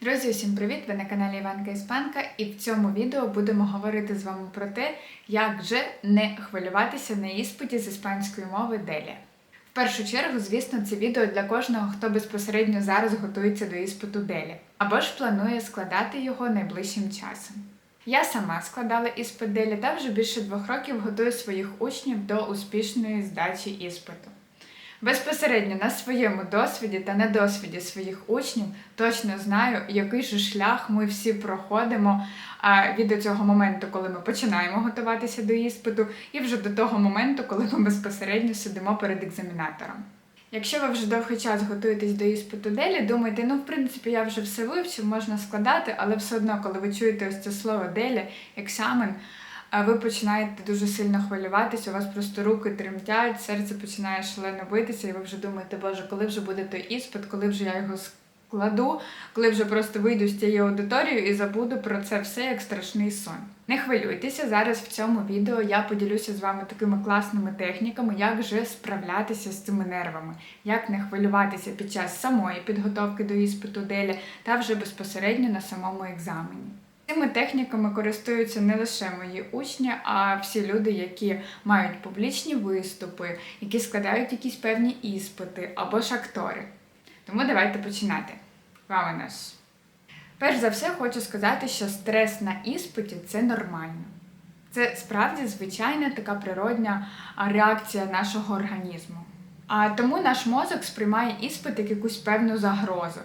Друзі, усім привіт! Ви на каналі Іванка Іспанка, і в цьому відео будемо говорити з вами про те, як же не хвилюватися на іспиті з іспанської мови Делі. В першу чергу, звісно, це відео для кожного, хто безпосередньо зараз готується до іспиту Делі, або ж планує складати його найближчим часом. Я сама складала іспит Делі та вже більше двох років готую своїх учнів до успішної здачі іспиту. Безпосередньо на своєму досвіді та на досвіді своїх учнів точно знаю, який же шлях ми всі проходимо від цього моменту, коли ми починаємо готуватися до іспиту, і вже до того моменту, коли ми безпосередньо сидимо перед екзаменатором. Якщо ви вже довгий час готуєтесь до іспиту делі, думаєте, ну в принципі я вже все вивчив, можна складати, але все одно, коли ви чуєте ось це слово делі, екзамен, а ви починаєте дуже сильно хвилюватися, у вас просто руки тремтять, серце починає шалено битися, і ви вже думаєте, боже, коли вже буде той іспит, коли вже я його складу, коли вже просто вийду з цієї аудиторії і забуду про це все як страшний сон. Не хвилюйтеся, зараз в цьому відео я поділюся з вами такими класними техніками, як же справлятися з цими нервами, як не хвилюватися під час самої підготовки до іспиту делі та вже безпосередньо на самому екзамені. Цими техніками користуються не лише мої учні, а всі люди, які мають публічні виступи, які складають якісь певні іспити або ж актори. Тому давайте починати. Вамонос! Перш за все, хочу сказати, що стрес на іспиті це нормально. Це справді звичайна така природня реакція нашого організму. А тому наш мозок сприймає іспит як якусь певну загрозу.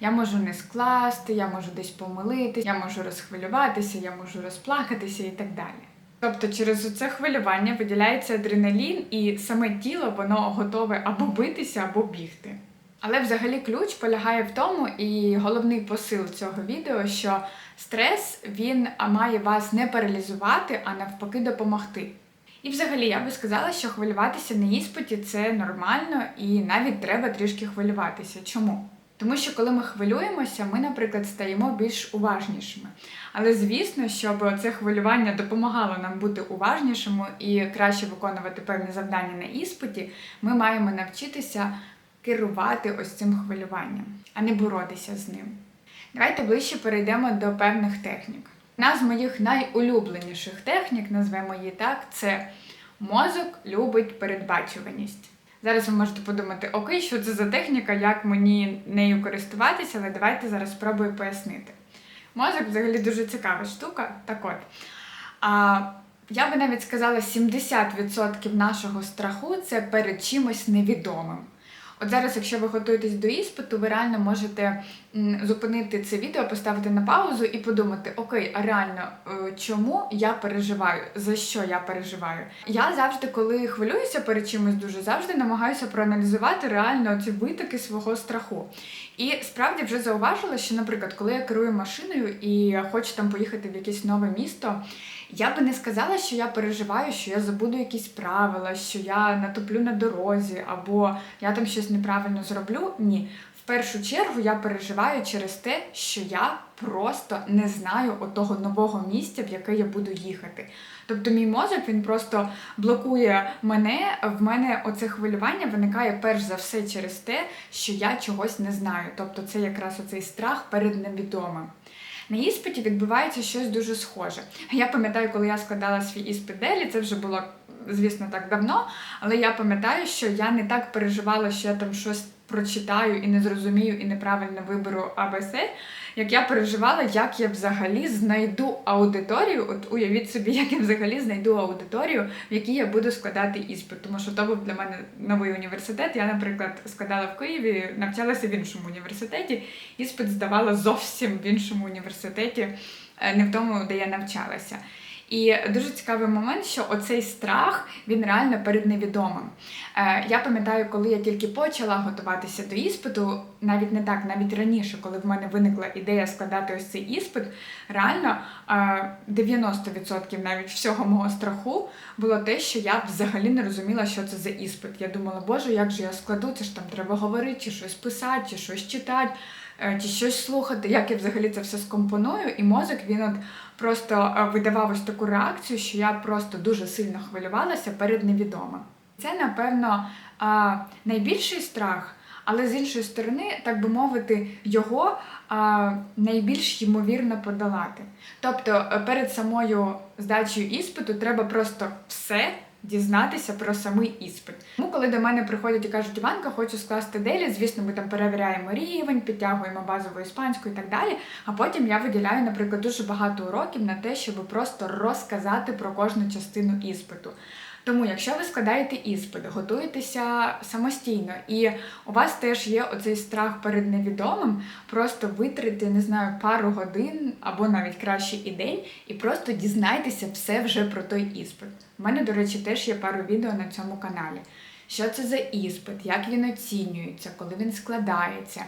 Я можу не скласти, я можу десь помилитися, я можу розхвилюватися, я можу розплакатися і так далі. Тобто через це хвилювання виділяється адреналін, і саме тіло воно готове або битися, або бігти. Але взагалі ключ полягає в тому, і головний посил цього відео, що стрес він має вас не паралізувати, а навпаки допомогти. І взагалі я би сказала, що хвилюватися на іспиті це нормально і навіть треба трішки хвилюватися. Чому? Тому що коли ми хвилюємося, ми, наприклад, стаємо більш уважнішими. Але звісно, щоб це хвилювання допомагало нам бути уважнішими і краще виконувати певні завдання на іспиті, ми маємо навчитися керувати ось цим хвилюванням, а не боротися з ним. Давайте ближче перейдемо до певних технік. Одна з моїх найулюбленіших технік, назвемо її так, це мозок любить передбачуваність. Зараз ви можете подумати, окей, що це за техніка, як мені нею користуватися, але давайте зараз спробую пояснити. Мозок взагалі дуже цікава штука. Так от. А, я би навіть сказала, 70% нашого страху це перед чимось невідомим. От зараз, якщо ви готуєтесь до іспиту, ви реально можете зупинити це відео, поставити на паузу і подумати, окей, а реально, е, чому я переживаю, за що я переживаю? Я завжди, коли хвилююся перед чимось дуже, завжди намагаюся проаналізувати реально ці витоки свого страху. І справді вже зауважила, що, наприклад, коли я керую машиною і хочу там поїхати в якесь нове місто. Я би не сказала, що я переживаю, що я забуду якісь правила, що я натоплю на дорозі, або я там щось неправильно зроблю. Ні. В першу чергу я переживаю через те, що я просто не знаю отого нового місця, в яке я буду їхати. Тобто мій мозок він просто блокує мене. В мене оце хвилювання виникає перш за все через те, що я чогось не знаю. Тобто це якраз оцей страх перед невідомим. На іспиті відбувається щось дуже схоже. Я пам'ятаю, коли я складала свій іспит Делі, це вже було, звісно, так давно, але я пам'ятаю, що я не так переживала, що я там щось прочитаю і не зрозумію, і неправильно виберу АБС, як я переживала, як я взагалі знайду аудиторію. От уявіть собі, як я взагалі знайду аудиторію, в якій я буду складати іспит. Тому що то був для мене новий університет. Я, наприклад, складала в Києві, навчалася в іншому університеті. Іспит здавала зовсім в іншому університеті, е, не в тому, де я навчалася. І дуже цікавий момент, що оцей страх він реально перед невідомим. Е, Я пам'ятаю, коли я тільки почала готуватися до іспиту, навіть не так, навіть раніше, коли в мене виникла ідея складати ось цей іспит, реально е, 90% навіть всього мого страху було те, що я взагалі не розуміла, що це за іспит. Я думала, боже, як же я складу, це ж там треба говорити, чи щось писати, чи щось читати. Е, чи щось слухати, як я взагалі це все скомпоную, і мозок він от просто е, видавав ось таку реакцію, що я просто дуже сильно хвилювалася перед невідомим. Це, напевно, найбільший страх, але з іншої сторони, так би мовити, його найбільш ймовірно подолати. Тобто е, перед самою здачею іспиту треба просто все дізнатися про самий іспит. Тому, коли до мене приходять і кажуть, Іванка, хочу скласти делі, звісно, ми там перевіряємо рівень, підтягуємо базову іспанську і так далі. А потім я виділяю, наприклад, дуже багато уроків на те, щоб просто розказати про кожну частину іспиту. Тому, якщо ви складаєте іспит, готуєтеся самостійно, і у вас теж є оцей страх перед невідомим, просто витрати, не знаю, пару годин або навіть краще і день, і просто дізнайтеся все вже про той іспит. У мене, до речі, теж є пару відео на цьому каналі. Що це за іспит, як він оцінюється, коли він складається.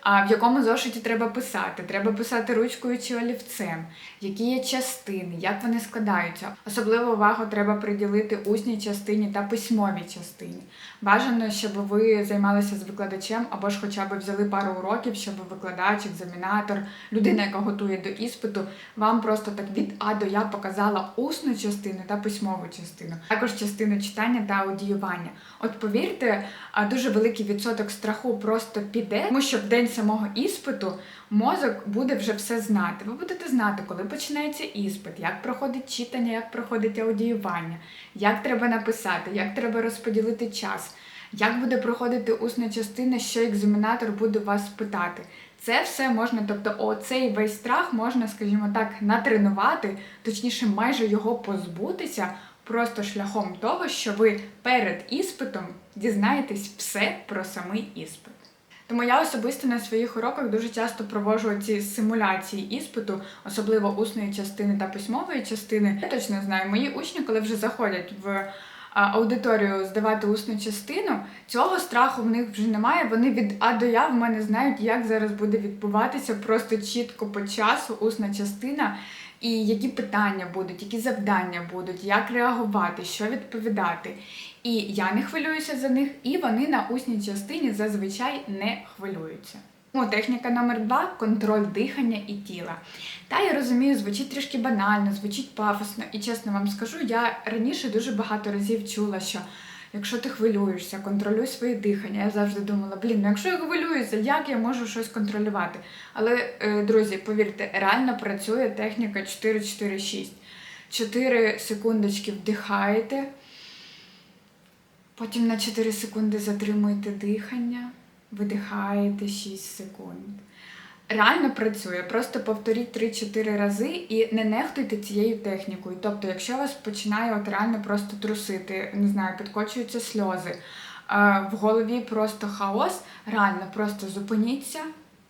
А в якому зошиті треба писати? Треба писати ручкою чи олівцем, які є частини, як вони складаються. Особливу увагу треба приділити усній частині та письмовій частині. Бажано, щоб ви займалися з викладачем або ж хоча б взяли пару уроків, щоб викладач, екзамінатор, людина, яка готує до іспиту, вам просто так від А до Я показала усну частину та письмову частину, також частину читання та аудіювання. От повірте, дуже великий відсоток страху просто піде, тому що в день самого іспиту мозок буде вже все знати. Ви будете знати, коли починається іспит, як проходить читання, як проходить аудіювання, як треба написати, як треба розподілити час, як буде проходити усна частина, що екзаменатор буде вас питати. Це все можна, тобто оцей весь страх можна, скажімо так, натренувати, точніше, майже його позбутися. Просто шляхом того, що ви перед іспитом дізнаєтесь все про самий іспит. Тому я особисто на своїх уроках дуже часто проводжу ці симуляції іспиту, особливо усної частини та письмової частини. Я точно знаю, мої учні, коли вже заходять в аудиторію здавати усну частину, цього страху в них вже немає. Вони від А до Я в мене знають, як зараз буде відбуватися просто чітко по часу усна частина. І які питання будуть, які завдання будуть, як реагувати, що відповідати. І я не хвилююся за них, і вони на усній частині зазвичай не хвилюються. Ну, техніка номер два контроль дихання і тіла. Та я розумію, звучить трішки банально, звучить пафосно, і чесно вам скажу, я раніше дуже багато разів чула, що якщо ти хвилюєшся, контролюй своє дихання. Я завжди думала, блін, ну якщо я хвилююся, як я можу щось контролювати? Але, е, друзі, повірте, реально працює техніка 4-4-6. 4 секундочки вдихаєте, потім на 4 секунди затримуєте дихання, видихаєте 6 секунд. Реально працює, просто повторіть 3-4 рази і не нехтуйте цією технікою. Тобто, якщо вас починає от реально просто трусити, не знаю, підкочуються сльози, в голові просто хаос, реально просто зупиніться,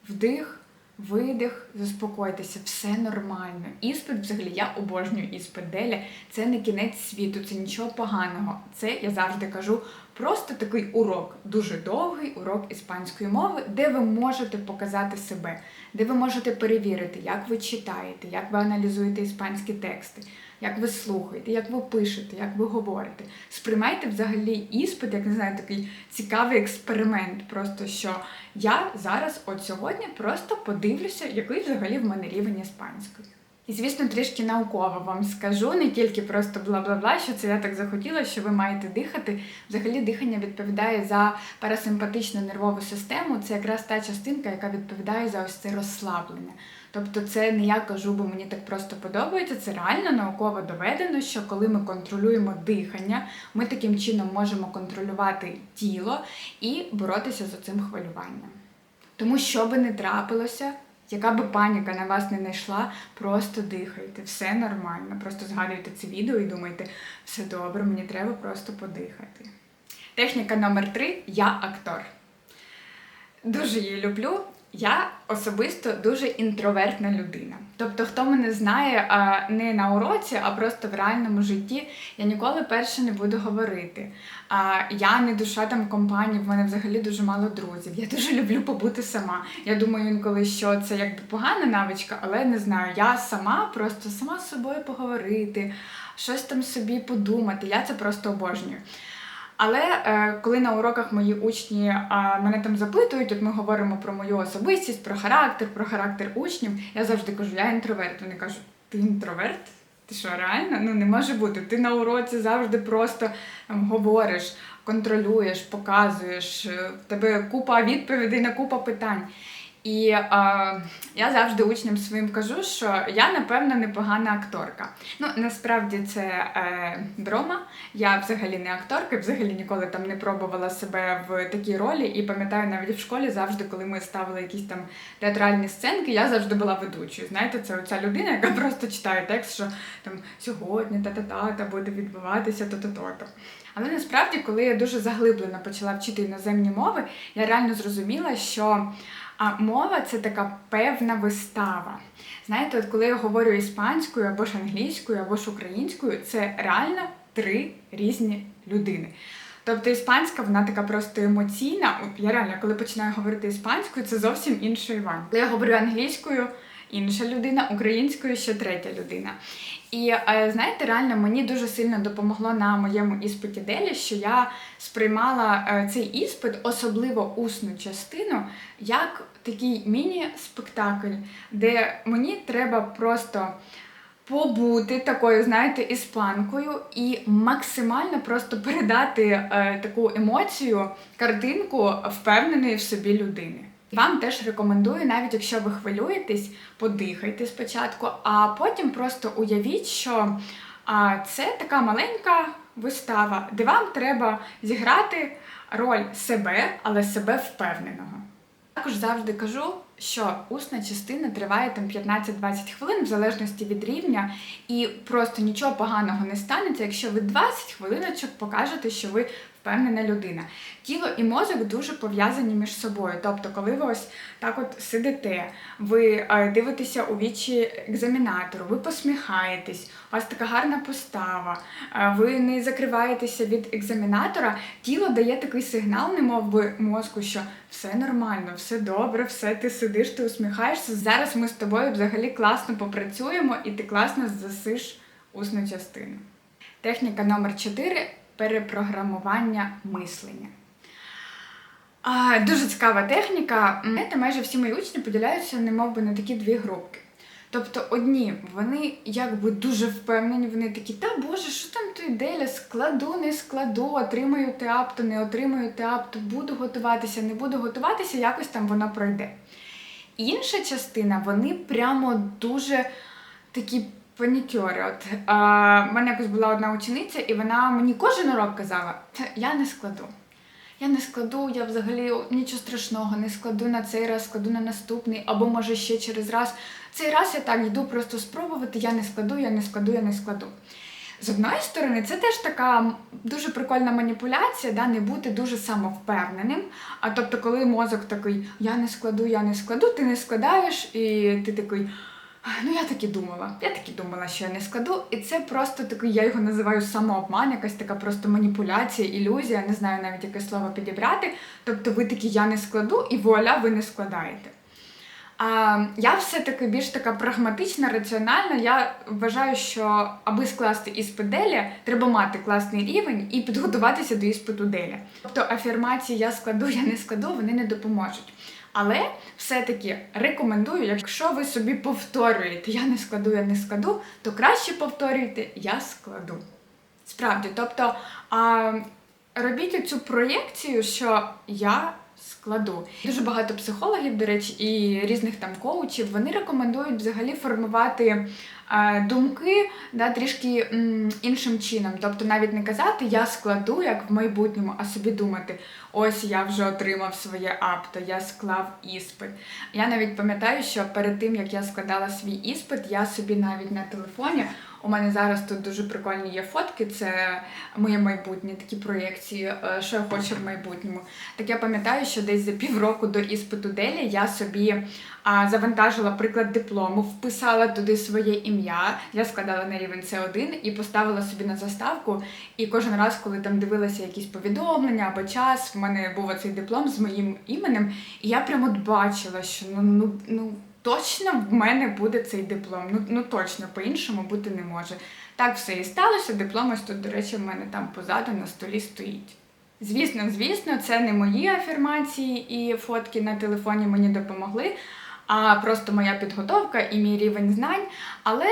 вдих. Видих, заспокойтеся, все нормально. Іспит, взагалі, я обожнюю іспит Деля. Це не кінець світу, це нічого поганого. Це я завжди кажу. Просто такий урок, дуже довгий урок іспанської мови, де ви можете показати себе, де ви можете перевірити, як ви читаєте, як ви аналізуєте іспанські тексти, як ви слухаєте, як ви пишете, як ви говорите. Сприймайте взагалі іспит, як не знаю, такий цікавий експеримент. Просто що я зараз, от сьогодні, просто подивлюся, який взагалі в мене рівень іспанської. І, звісно, трішки науково вам скажу, не тільки просто бла-бла-бла, що це я так захотіла, що ви маєте дихати. Взагалі дихання відповідає за парасимпатичну нервову систему. Це якраз та частинка, яка відповідає за ось це розслаблення. Тобто це не я кажу, бо мені так просто подобається. Це реально науково доведено, що коли ми контролюємо дихання, ми таким чином можемо контролювати тіло і боротися з цим хвилюванням. Тому що би не трапилося, яка би паніка на вас не знайшла, просто дихайте, все нормально. Просто згадуйте це відео і думайте, все добре, мені треба просто подихати. Техніка номер три я актор. Дуже її люблю. Я особисто дуже інтровертна людина. Тобто, хто мене знає а, не на уроці, а просто в реальному житті, я ніколи перше не буду говорити. А, Я не душа там компанії, в мене взагалі дуже мало друзів. Я дуже люблю побути сама. Я думаю, інколи що це якби погана навичка, але не знаю. Я сама просто сама з собою поговорити, щось там собі подумати. Я це просто обожнюю. Але е, коли на уроках мої учні е, мене там запитують, от ми говоримо про мою особистість, про характер, про характер учнів, я завжди кажу, я інтроверт. Вони кажуть, ти інтроверт? Ти що, реально? Ну не може бути. Ти на уроці завжди просто там, говориш, контролюєш, показуєш, е, в тебе купа відповідей на купа питань. І е, я завжди учням своїм кажу, що я, напевно, непогана акторка. Ну, насправді це е, дрома. Я взагалі не акторка, взагалі ніколи там не пробувала себе в такій ролі. І пам'ятаю, навіть в школі завжди, коли ми ставили якісь там театральні сценки, я завжди була ведучою. Знаєте, це оця людина, яка просто читає текст, що там сьогодні та-та-та-та буде відбуватися то-то-то. Але насправді, коли я дуже заглиблено почала вчити іноземні мови, я реально зрозуміла, що а мова це така певна вистава. Знаєте, от коли я говорю іспанською або ж англійською, або ж українською, це реально три різні людини. Тобто іспанська, вона така просто емоційна. Я реально, коли починаю говорити іспанською, це зовсім інший Іван. Коли я говорю англійською, інша людина, українською ще третя людина. І е, знаєте, реально мені дуже сильно допомогло на моєму іспиті Делі, що я сприймала е, цей іспит, особливо усну частину, як такий міні-спектакль, де мені треба просто. Побути такою, знаєте, іспанкою і максимально просто передати е, таку емоцію, картинку впевненої в собі людини. Вам теж рекомендую, навіть якщо ви хвилюєтесь, подихайте спочатку, а потім просто уявіть, що це така маленька вистава, де вам треба зіграти роль себе, але себе впевненого. Також завжди кажу, що усна частина триває там 15-20 хвилин, в залежності від рівня, і просто нічого поганого не станеться, якщо ви 20 хвилиночок покажете, що ви впевнена людина. Тіло і мозок дуже пов'язані між собою. Тобто, коли ви ось так от сидите, ви е, дивитеся у вічі екзаменатору, ви посміхаєтесь, у вас така гарна постава, е, ви не закриваєтеся від екзаменатора, тіло дає такий сигнал, немов би мозку, що все нормально, все добре, все ти сидиш, ти усміхаєшся. Зараз ми з тобою взагалі класно попрацюємо і ти класно засиш усну частину. Техніка номер 4 перепрограмування мислення. Дуже цікава техніка. Знаєте, майже всі мої учні поділяються, немов би на такі дві групки. Тобто одні, вони якби дуже впевнені, вони такі, та Боже, що там то деля, складу, не складу, отримаю теапту, не отримаю теапту, буду готуватися, не буду готуватися, якось там воно пройде. Інша частина, вони прямо дуже такі панікьори. От в мене якось була одна учениця, і вона мені кожен урок казала, я не складу. Я не складу, я взагалі нічого страшного, не складу на цей раз, складу на наступний, або може ще через раз. Цей раз я так йду просто спробувати, я не складу, я не складу, я не складу. З одної сторони, це теж така дуже прикольна маніпуляція, да, не бути дуже самовпевненим. А тобто, коли мозок такий, я не складу, я не складу, ти не складаєш, і ти такий. Ну, я так і думала. Я так і думала, що я не складу. І це просто такий, я його називаю самообман, якась така просто маніпуляція, ілюзія, не знаю навіть яке слово підібрати. Тобто ви такі я не складу, і вуаля, ви не складаєте. А я все-таки більш така прагматична, раціональна. Я вважаю, що аби скласти іспит Делі, треба мати класний рівень і підготуватися до іспиту Делі. Тобто афірмації я складу, я не складу, вони не допоможуть. Але все-таки рекомендую, якщо ви собі повторюєте, я не складу, я не складу, то краще повторюйте, я складу. Справді, тобто а, робіть цю проєкцію, що я складу. Дуже багато психологів, до речі, і різних там коучів, вони рекомендують взагалі формувати думки да, трішки іншим чином. Тобто навіть не казати Я складу, як в майбутньому, а собі думати, ось я вже отримав своє апто, я склав іспит. Я навіть пам'ятаю, що перед тим, як я складала свій іспит, я собі навіть на телефоні. У мене зараз тут дуже прикольні є фотки, це моє майбутнє, такі проєкції, е, що я хочу в майбутньому. Так я пам'ятаю, що десь за півроку до іспиту Делі я собі завантажила приклад диплому, вписала туди своє ім'я. Я складала на рівень С1 і поставила собі на заставку. І кожен раз, коли там дивилася якісь повідомлення або час, в мене був оцей диплом з моїм іменем, і я прямо бачила, що ну ну ну точно в мене буде цей диплом. Ну ну точно по-іншому бути не може. Так все і сталося. Диплом ось тут, до речі, в мене там позаду на столі стоїть. Звісно, звісно, це не мої афірмації і фотки на телефоні мені допомогли, а просто моя підготовка і мій рівень знань. Але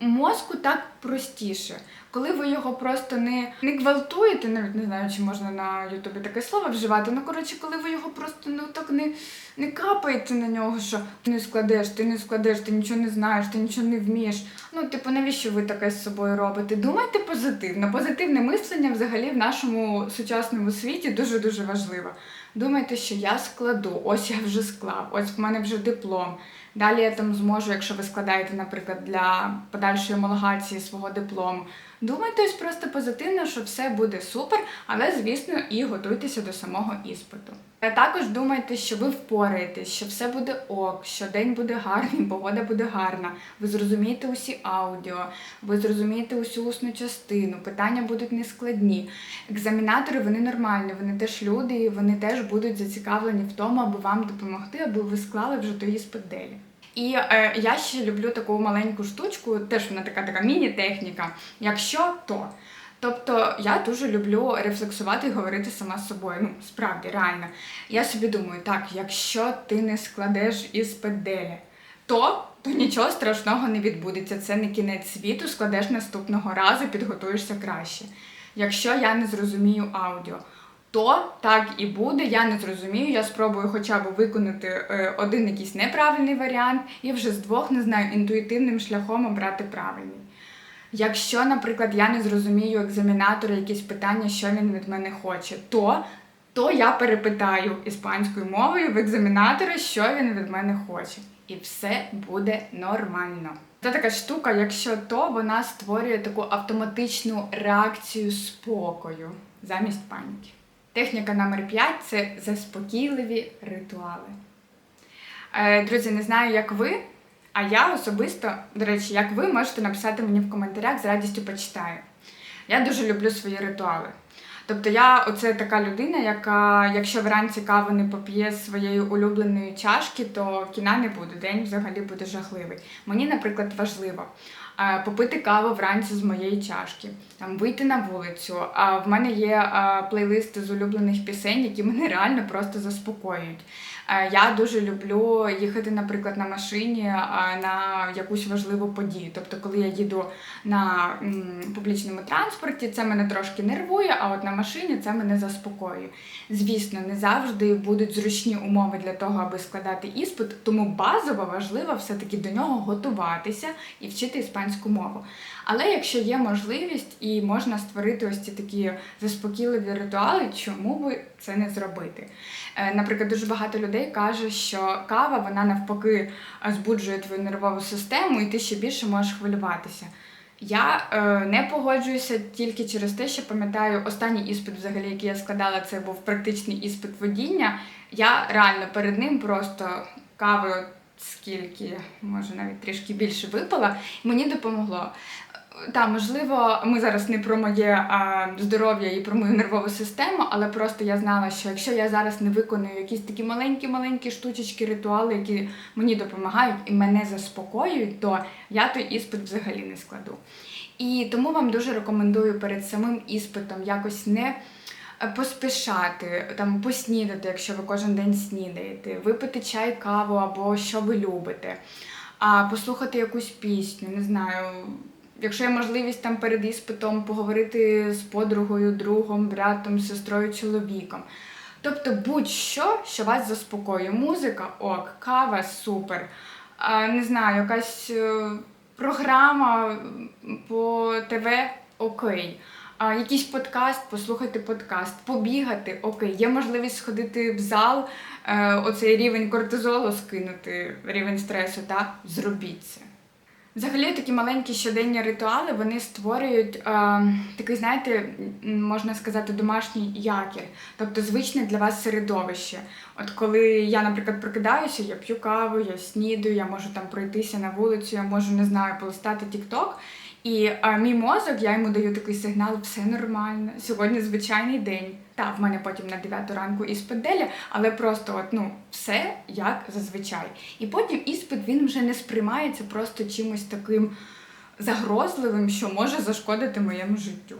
Мозку так простіше, коли ви його просто не, не гвалтуєте, навіть не знаю, чи можна на Ютубі таке слово вживати. Ну коротше, коли ви його просто ну так не, не капаєте на нього, що ти не складеш, ти не складеш, ти нічого не знаєш, ти нічого не вмієш. Ну, типу, навіщо ви таке з собою робите? Думайте позитивно. Позитивне мислення взагалі в нашому сучасному світі дуже дуже важливо. Думайте, що я складу, ось я вже склав, ось в мене вже диплом. Далі я там зможу, якщо ви складаєте, наприклад, для подальшої homologації свого диплому. Думайте ось просто позитивно, що все буде супер, але звісно і готуйтеся до самого іспиту. Також думайте, що ви впораєтесь, що все буде ок, що день буде гарний, погода буде гарна. Ви зрозумієте усі аудіо, ви зрозумієте усю усну частину, питання будуть нескладні. Екзамінатори вони нормальні, вони теж люди, і вони теж будуть зацікавлені в тому, аби вам допомогти, аби ви склали вже той іспит делі. І е, я ще люблю таку маленьку штучку, теж вона така така міні-техніка. Якщо то. Тобто я дуже люблю рефлексувати і говорити сама з собою. Ну, справді, реально. Я собі думаю, так, якщо ти не складеш іспит делі, то, то нічого страшного не відбудеться. Це не кінець світу, складеш наступного разу, підготуєшся краще. Якщо я не зрозумію аудіо, то так і буде. Я не зрозумію. Я спробую хоча б виконати е, один якийсь неправильний варіант, і вже з двох не знаю інтуїтивним шляхом обрати правильний. Якщо, наприклад, я не зрозумію екзамінатора якісь питання, що він від мене хоче, то, то я перепитаю іспанською мовою в екзамінатора, що він від мене хоче. І все буде нормально. Це така штука, якщо то вона створює таку автоматичну реакцію спокою замість паніки. Техніка номер 5 це заспокійливі ритуали. Е, Друзі, не знаю, як ви, а я особисто, до речі, як ви можете написати мені в коментарях, з радістю почитаю. Я дуже люблю свої ритуали. Тобто я оце така людина, яка, якщо вранці каву не поп'є з своєї улюбленої чашки, то кіна не буде. День взагалі буде жахливий. Мені, наприклад, важливо е, попити каву вранці з моєї чашки, там вийти на вулицю. А в мене є е, плейлисти з улюблених пісень, які мене реально просто заспокоюють. Е, Я дуже люблю їхати, наприклад, на машині е, на якусь важливу подію. Тобто, коли я їду на публічному транспорті, це мене трошки нервує, а от на машині це мене заспокоює. Звісно, не завжди будуть зручні умови для того, аби складати іспит, тому базово важливо все-таки до нього готуватися і вчити іспанську мову. Але якщо є можливість і можна створити ось ці такі заспокійливі ритуали, чому би це не зробити? Е, Наприклад, дуже багато людей каже, що кава вона навпаки е, збуджує твою нервову систему, і ти ще більше можеш хвилюватися. Я е, не погоджуюся тільки через те, що пам'ятаю, останній іспит, взагалі, який я складала, це був практичний іспит водіння. Я реально перед ним просто кави скільки, може навіть трішки більше випила, мені допомогло. Так, можливо, ми зараз не про моє а, здоров'я і про мою нервову систему, але просто я знала, що якщо я зараз не виконую якісь такі маленькі-маленькі штучечки, ритуали, які мені допомагають і мене заспокоюють, то я той іспит взагалі не складу. І тому вам дуже рекомендую перед самим іспитом якось не поспішати, там поснідати, якщо ви кожен день снідаєте, випити чай, каву або що ви любите, а послухати якусь пісню, не знаю. Якщо є можливість там перед іспитом поговорити з подругою, другом, братом, сестрою, чоловіком. Тобто будь-що, що вас заспокоює. Музика ок, кава супер. А, не знаю, якась е, програма по ТВ окей. А, якийсь подкаст, послухайте подкаст, побігати, окей. Є можливість сходити в зал, е, оцей рівень кортизолу скинути, рівень стресу, так? Зробіть це. Взагалі такі маленькі щоденні ритуали вони створюють е, такий, знаєте, можна сказати, домашній якір, тобто звичне для вас середовище. От коли я, наприклад, прокидаюся, я п'ю каву, я снідаю, я можу там пройтися на вулицю, я можу не знаю, полистати TikTok, і а, мій мозок, я йому даю такий сигнал, все нормально. Сьогодні звичайний день. Та в мене потім на 9 ранку іспит деля, але просто от, ну, все як зазвичай. І потім іспит він вже не сприймається просто чимось таким загрозливим, що може зашкодити моєму життю.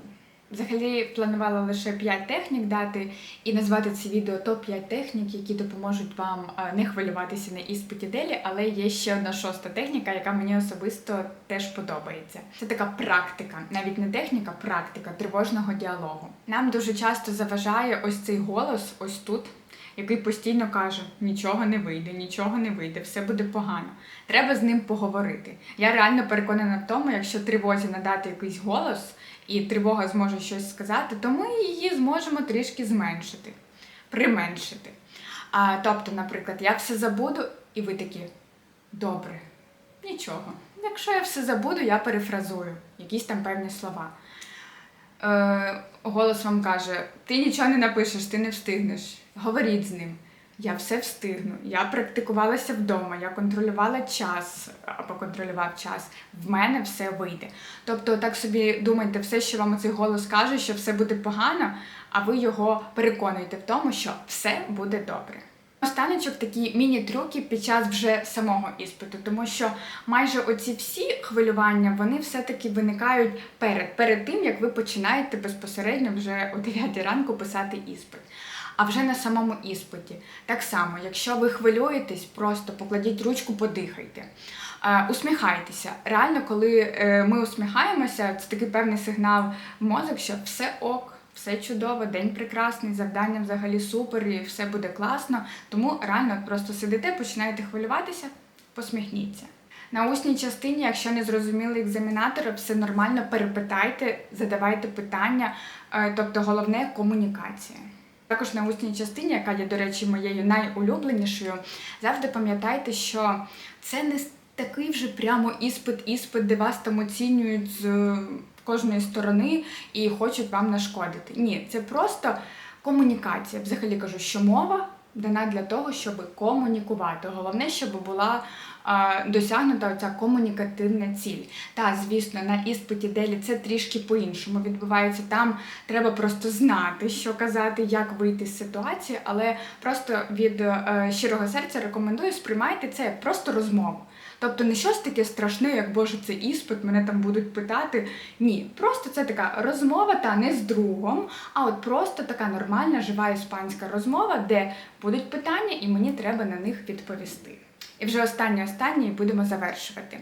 Взагалі планувала лише 5 технік дати і назвати це відео топ-5 технік, які допоможуть вам е, не хвилюватися на іспиті делі, але є ще одна шоста техніка, яка мені особисто теж подобається. Це така практика, навіть не техніка, практика тривожного діалогу. Нам дуже часто заважає ось цей голос, ось тут. Який постійно каже: нічого не вийде, нічого не вийде, все буде погано. Треба з ним поговорити. Я реально переконана в тому, якщо тривозі надати якийсь голос, і тривога зможе щось сказати, то ми її зможемо трішки зменшити, применшити. А, тобто, наприклад, я все забуду, і ви такі добре, нічого. Якщо я все забуду, я перефразую якісь там певні слова. Е, голос вам каже: ти нічого не напишеш, ти не встигнеш. Говоріть з ним. Я все встигну. Я практикувалася вдома, я контролювала час або контролював час. В мене все вийде. Тобто, так собі думайте, все, що вам цей голос каже, що все буде погано, а ви його переконуєте в тому, що все буде добре. Останочок такі міні-трюки під час вже самого іспиту, тому що майже оці всі хвилювання вони все-таки виникають перед, перед тим, як ви починаєте безпосередньо вже о 9 ранку писати іспит. А вже на самому іспиті. Так само, якщо ви хвилюєтесь, просто покладіть ручку, подихайте. Е, усміхайтеся. Реально, коли е, ми усміхаємося, це такий певний сигнал в мозок, що все ок. Все чудово, день прекрасний, завдання взагалі супер, і все буде класно. Тому реально просто сидите, починаєте хвилюватися, посміхніться. На усній частині, якщо не зрозуміли екзаменатора, все нормально, перепитайте, задавайте питання, е, тобто головне комунікація. Також на усній частині, яка є, до речі, моєю найулюбленішою, завжди пам'ятайте, що це не такий вже прямо іспит-іспит, де вас там оцінюють з кожної сторони і хочуть вам нашкодити. Ні, це просто комунікація. Взагалі кажу, що мова дана для того, щоб комунікувати. Головне, щоб була досягнута ця комунікативна ціль. Та, звісно, на іспиті делі це трішки по-іншому відбувається. Там треба просто знати, що казати, як вийти з ситуації, але просто від е, щирого серця рекомендую сприймайте це як просто розмову. Тобто не щось таке страшне, як Боже, це іспит, мене там будуть питати. Ні, просто це така розмова, та не з другом, а от просто така нормальна, жива іспанська розмова, де будуть питання, і мені треба на них відповісти. І вже останнє останнє будемо завершувати.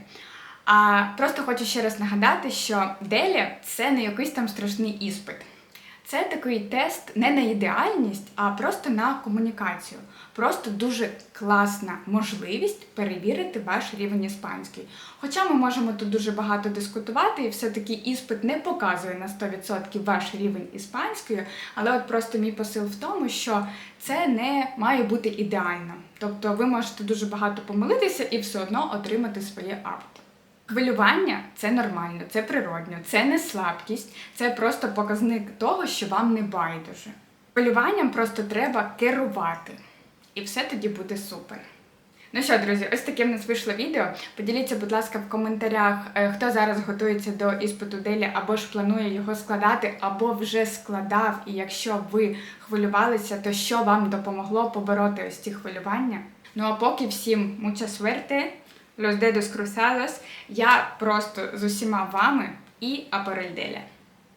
А просто хочу ще раз нагадати, що Делі це не якийсь там страшний іспит. Це такий тест не на ідеальність, а просто на комунікацію. Просто дуже класна можливість перевірити ваш рівень іспанський. Хоча ми можемо тут дуже багато дискутувати, і все-таки іспит не показує на 100% ваш рівень іспанської, але от просто мій посил в тому, що це не має бути ідеально. Тобто ви можете дуже багато помилитися і все одно отримати своє авто. Хвилювання це нормально, це природньо, це не слабкість, це просто показник того, що вам не байдуже. Хвилюванням просто треба керувати. І все тоді буде супер. Ну що, друзі, ось таке в нас вийшло відео. Поділіться, будь ласка, в коментарях, е, хто зараз готується до іспиту Делі, або ж планує його складати, або вже складав. І якщо ви хвилювалися, то що вам допомогло побороти ось ці хвилювання? Ну а поки всім mucha suerte, los dedos cruzados, я просто з усіма вами і апарельделя.